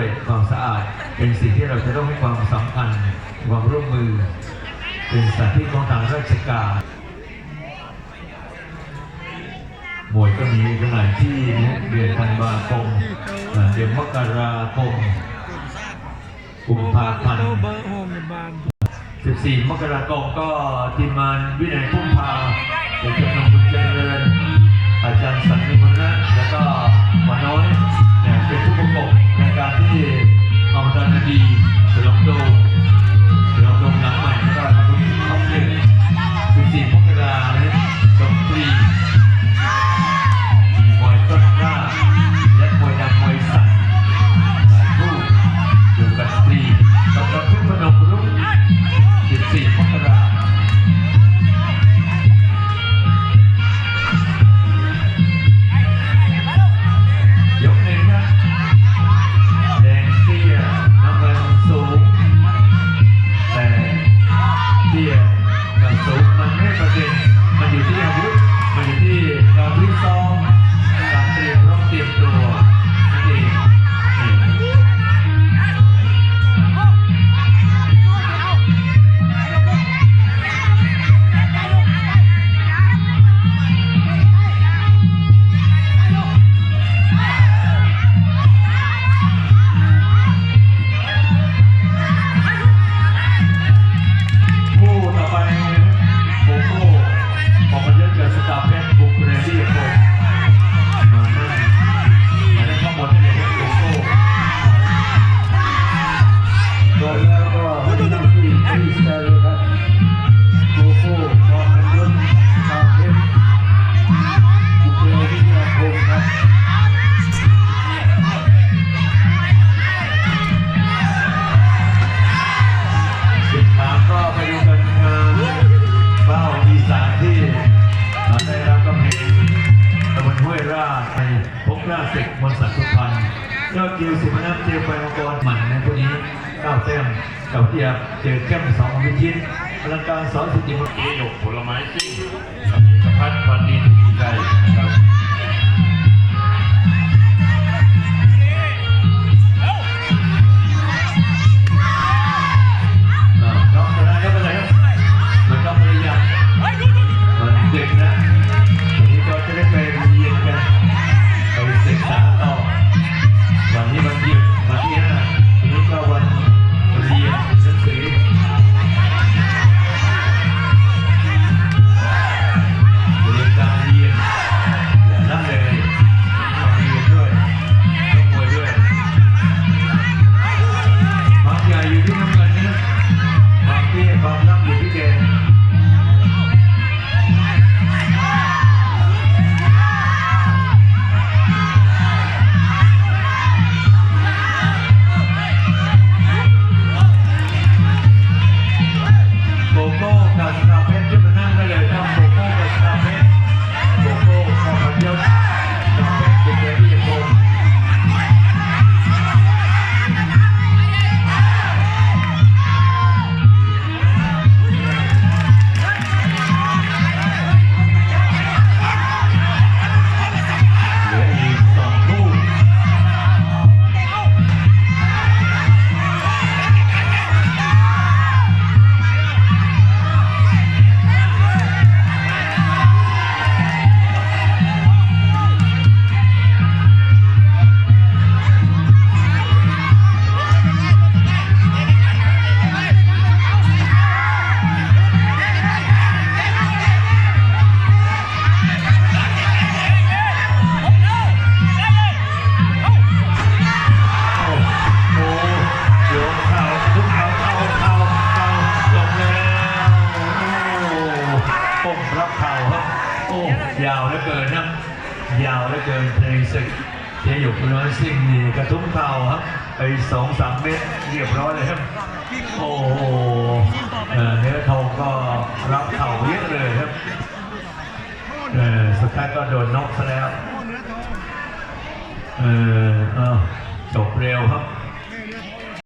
ยความสะอาด เป็นสิ่งที่เราจะต้องให้ความสำคัญความร่วมมือ เป็นสถานที่ของทางราชการหมวยก็มีขนาดที่เดือนธันวาคมเดือนมกราคมกุมภาพันธ์14 มกราคมก็ทีมงานวินัยพุ่มพาจะเป็น done indeed. ไปพบล่าศึกมนสัตว์สุพรรณยอดยิวสุพรรณเจอไปมังกรหมันในพวกนี้ก้าแต้มกับเทียบเจอเข้มสองวิชิตพลังการสองสุจิมเอยกผลไม้ซิ่งกับพัดพันดิน you can. เดินเพลงศึกเจียหยกน้อยสิ่งนี่กระทุ้งเท้าครับไปสองสามเมตรเรียบร้อยเลยครับ โอ้โหเนื้อทองก็รับเข่าเยอะเลยครับสุดท้ายก็โดนน็อกซะแล้วจบเร็วครับ